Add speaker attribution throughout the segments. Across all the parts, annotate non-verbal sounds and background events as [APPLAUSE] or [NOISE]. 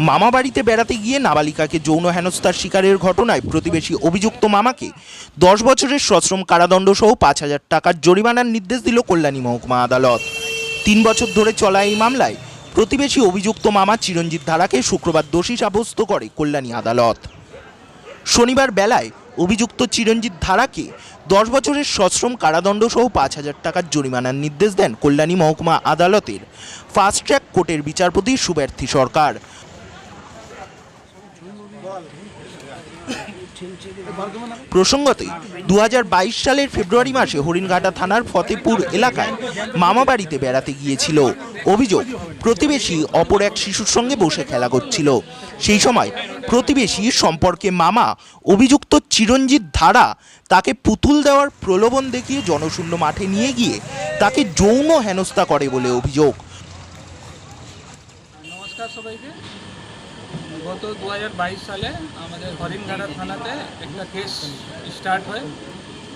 Speaker 1: মামা বাড়িতে বেড়াতে গিয়ে নাবালিকাকে যৌন হেনস্থার শিকারের ঘটনায় প্রতিবেশী অভিযুক্ত মামাকে দশ বছরের সশ্রম কারাদণ্ড সহ পাঁচ হাজার টাকার জরিমানার নির্দেশ দিল কল্যাণী মহকুমা আদালত। তিন বছর ধরে চলা এই মামলায় প্রতিবেশী অভিযুক্ত মামা চিরঞ্জিত ধারাকে শুক্রবার দোষী সাব্যস্ত করে কল্যাণী আদালত। শনিবার বেলায় অভিযুক্ত চিরঞ্জিত ধারাকে দশ বছরের সশ্রম কারাদণ্ড সহ পাঁচ হাজার টাকার জরিমানার নির্দেশ দেন কল্যাণী মহকুমা আদালতের ফাস্ট ট্র্যাক কোর্টের বিচারপতি সুব্যর্থী সরকার। প্রসঙ্গতে দু হাজার বাইশ সালের ফেব্রুয়ারি মাসে হরিণঘাটা থানার ফতেপুর এলাকায় মামা বাড়িতে বেড়াতে গিয়েছিল। অভিযোগ, প্রতিবেশী অপর এক শিশুর সঙ্গে বসে খেলা করছিল। সেই সময় প্রতিবেশী সম্পর্কে মামা অভিযুক্ত চিরঞ্জিত ধারা তাকে পুতুল দেওয়ার প্রলোভন দেখিয়ে জনশূন্য মাঠে নিয়ে গিয়ে তাকে যৌন হেনস্থা করে বলে অভিযোগ।
Speaker 2: নমস্কার সবাইকে। গত দু হাজার বাইশ সালে আমাদের হরিণঘাটা থানাতে একটা কেস স্টার্ট হয়,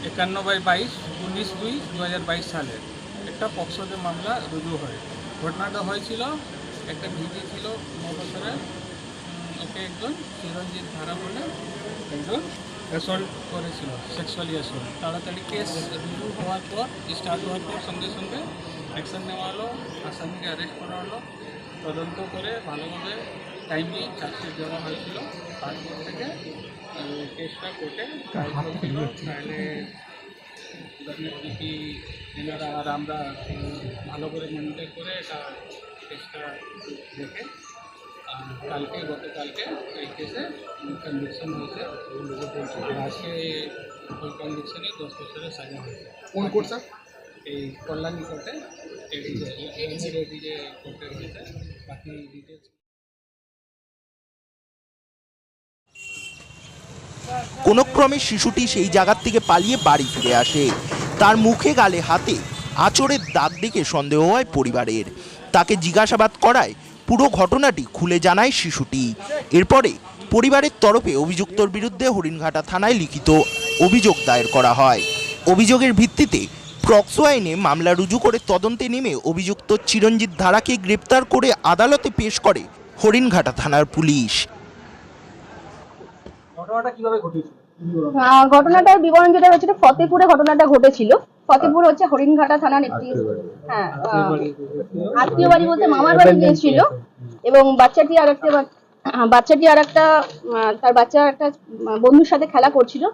Speaker 2: একান্ন বাই বাইশ, উনিশ দুই দু সালে। একটা পক্সোতে মামলা রুজু হয়। ঘটনাটা হয়েছিল, একটা ভিজি ছিল ন ওকে একজন চিরঞ্জিত ধারা বলে একজন অ্যাসল্ট করেছিল সেক্সুয়ালি অ্যাসল্ট তাড়াতাড়ি কেস রুজু হওয়ার পর, স্টার্ট হওয়ার পর সঙ্গে সঙ্গে অ্যাকশন নেওয়া হলো, আসামিকে অ্যারেস্ট করা হলো। তদন্ত করে ভালোভাবে টাইমলি চার্জশিট দেওয়া হয়েছিল। তারপর থেকে কেসটা কোর্টে তাহলে ডব্লিউপিপি এনারা আর আমরা ভালো করে মনিটর করে এটা কেসটা দেখে আহ, কালকে গতকালকে এই কেসে কনভিকশন হয়েছে। আজকে ওই কনভিকশনে দশ বছরের সাজা হয়েছে।
Speaker 3: কোন কোর্ট স্যার?
Speaker 2: এই কল্যাণী কোর্টে এডিজে যে কোর্টে হয়েছে বাকি ডিটেলস
Speaker 1: কোনো ক্রমে শিশুটি সেই জায়গার থেকে পালিয়ে বাড়ি ফিরে আসে। তার মুখে গালে হাতে আচরের দাগ দেখে সন্দেহ হয় পরিবারের। তাকে জিজ্ঞাসাবাদ করায় পুরো ঘটনাটি খুলে জানায় শিশুটি। এরপরে পরিবারের তরফে অভিযুক্তর বিরুদ্ধে হরিণঘাটা থানায় লিখিত অভিযোগ দায়ের করা হয়। অভিযোগের ভিত্তিতে প্রক্সো আইনে মামলা রুজু করে তদন্তে নেমে অভিযুক্ত চিরঞ্জিত ধারাকে গ্রেপ্তার করে আদালতে পেশ করে হরিণঘাটা থানার পুলিশ।
Speaker 2: ঘটনাটা কীভাবে ঘটেছিল?
Speaker 4: ঘটনাটার বিবরণ যেটা হচ্ছে ফতেপুরে ঘটনাটা ঘটেছিল। ফতেপুর হচ্ছে হরিণঘাটা থানার একটি হ্যাঁ আহ, আত্মীয় বাড়ি বলতে মামার বাড়ি গিয়েছিল। এবং বাচ্চাটি আর একটা বাচ্চাটি আর একটা আহ, তার বাচ্চা একটা বন্ধুর সাথে খেলা করছিল।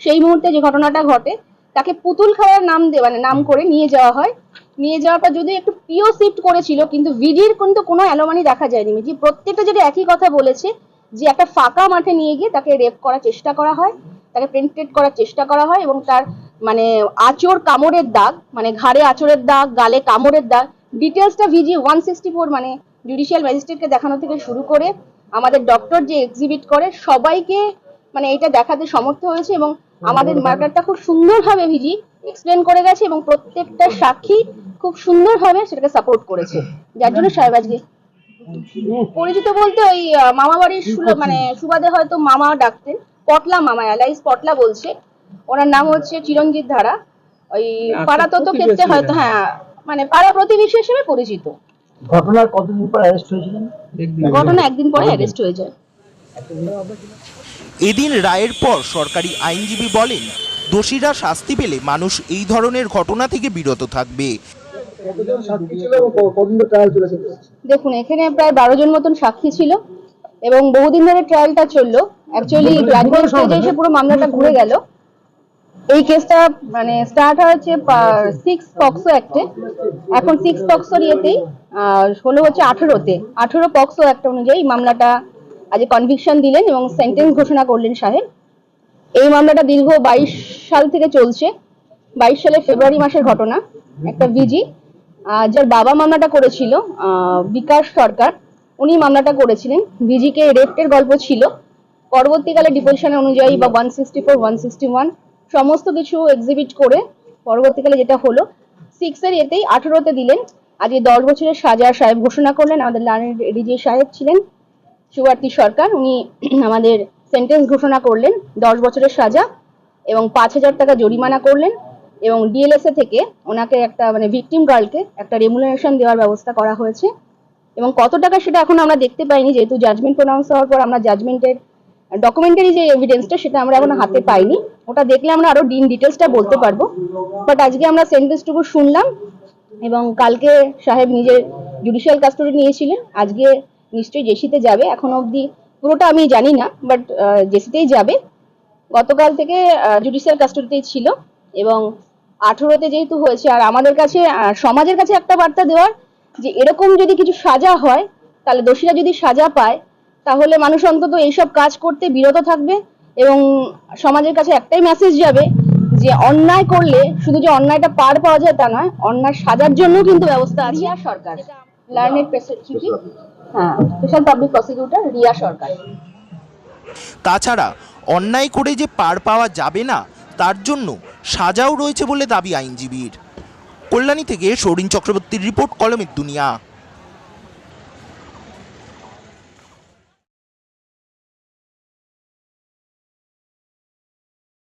Speaker 4: সেই মুহূর্তে যে ঘটনাটা ঘটে তাকে পুতুল খাওয়ার নাম দিয়ে মানে নাম করে নিয়ে যাওয়া হয়। নিয়ে যাওয়ার পর যদি একটু পিও শিফট করেছিল কিন্তু ভিজির কিন্তু কোনো অ্যালোমানি দেখা যায়নি। যে প্রত্যেকটা যেটা একই কথা বলেছে যে একটা ফাঁকা মাঠে নিয়ে গিয়ে তাকে রেপ করার চেষ্টা করা হয় তাকে পেন্ট্রেট করার চেষ্টা করা হয় এবং তার মানে আঁচড় কামড়ের দাগ মানে ঘাড়ে আঁচড়ের দাগ গালে কামড়ের দাগ ডিটেলসটা ভিজি ওয়ান সিক্সটি ফোর মানে জুডিশিয়াল ম্যাজিস্ট্রেটকে দেখানো থেকে শুরু করে আমাদের ডক্টর যে এক্সিবিট করে সবাইকে মানে এটা দেখাতে সমর্থ হয়েছে এবং আমাদের ম্যাটারটা খুব সুন্দরভাবে ভিজি এক্সপ্লেন করে গেছে এবং প্রত্যেকটা সাক্ষী খুব সুন্দরভাবে সেটাকে সাপোর্ট করেছে। যার জন্য সাহেব আজকে পরিচিত বলতে ওই মামা বাড়ির মানে সুবাদে হয়তো মামা ডাকতেন পটলা মামা অ্যালাইস পটলা বলছে। ওনার নাম হচ্ছে চিরঞ্জিত ধারা। ওই পাড়া তত ক্ষেত্রে হয়তো হ্যাঁ মানে পাড়া প্রতিবেশী হিসেবে পরিচিত।
Speaker 3: ঘটনার কতদিন পর অ্যারেস্ট হয়েছিলেন?
Speaker 4: ঘটনা একদিন পরে অ্যারেস্ট হয়ে যায়।
Speaker 1: এদিন রায়ের পর সরকারি আইনজীবী বলেন দোষীরা শাস্তি পেলে মানুষ এই ধরনের ঘটনা থেকে বিরত থাকবে।
Speaker 3: কতজন সাক্ষী ছিল এবং ক- কতদিন ট্রায়াল চলেছে?
Speaker 4: দেখুন এখানে প্রায় বারো জন মতন সাক্ষী ছিল এবং বহুদিন ধরে ট্রায়ালটা চলল। অ্যাকচুয়ালি গ্রাজুয়েট স্টেজে এসে পুরো মামলাটা ঘুরে গেল। এই কেসটা মানে স্টার্ট হয়েছে সিক্স পক্সো অ্যাক্টে এখন সিক্স পক্সোর ইয়েতেই আহ, হলো হচ্ছে আঠেরোতে। আঠেরো পক্সো অ্যাক্ট অনুযায়ী মামলাটা আজ কনভিকশন দিলেন এবং সেন্টেন্স ঘোষণা করলেন সাহেব। এই মামলাটা দীর্ঘ বাইশ সাল থেকে চলছে। বাইশ সালের ফেব্রুয়ারি মাসের ঘটনা, একটা ভিজি যার বাবা মামলাটা করেছিল বিকাশ সরকার। উনি মামলাটা করেছিলেন। ভিজিকে রেপ্টের গল্প ছিল। পরবর্তীকালে ডিপোজিশন অনুযায়ী বা one sixty four one sixty one সমস্ত কিছু এক্সিবিট করে পরবর্তীকালে যেটা হলো সিক্সের এতেই আঠেরোতে দিলেন। আজকে দশ বছরের সাজা সাহেব ঘোষণা করলেন। আমাদের লার্নের এডিজি সাহেব ছিলেন। সুবার্তী সরকার, উনি [CLEARS THROAT] আমাদের সেন্টেন্স ঘোষণা করলেন, দশ বছরের সাজা এবং পাঁচ হাজার টাকা জরিমানা করলেন এবং ডিএলএসএ থেকে ওনাকে একটা মানে ভিকটিম গার্লকে একটা রেমুনারেশন দেওয়ার ব্যবস্থা করা হয়েছে। এবং কত টাকা সেটা এখন আমরা দেখতে পাইনি, যেহেতু জাজমেন্ট প্রোনাউন্স হওয়ার পর আমরা জাজমেন্টের ডকুমেন্টারি যে এভিডেন্সটা সেটা আমরা এখন হাতে পাইনি। ওটা দেখলে আমরা আরও ডিন ডিটেলসটা বলতে পারব। বাট আজকে আমরা সেন্টেন্সটুকু শুনলাম এবং কালকে সাহেব নিজের জুডিশিয়াল কাস্টডি নিয়েছিলেন। আজকে নিশ্চয়ই জেসিতে যাবে, এখনও অবধি পুরোটা আমি জানি না বাট জেসিতেই যাবে। গতকাল থেকে জুডিশিয়াল কাস্টডিতেই ছিল এবং আঠেরোতে যেহেতু হয়েছে, আর আমাদের কাছে সমাজের কাছে একটা বার্তা দেওয়ার যে এরকম যদি কিছু সাজা হয়, তাহলে দোষীরা যদি সাজা পায়, তাহলে মানুষ অন্তত এইসব কাজ করতে বিরত থাকবে এবং সমাজের কাছে একটাই মেসেজ যাবে যে অন্যায় করলে, শুধু যে অন্যায়টা পার পাওয়া যায় তা নয়, অন্যায় সাজার জন্য কিন্তু ব্যবস্থা আছে। আর সরকার। লার্নেড হ্যাঁ special public prosecutor Riya Sarkar.
Speaker 1: তাছাড়া অন্যায় করে যে পার পাওয়া যাবে না তার জন্য সাজাও রয়েছে বলে দাবি আইনজীবীর। কল্যাণী থেকে সৌরিন চক্রবর্তীর রিপোর্ট কলমের দুনিয়া।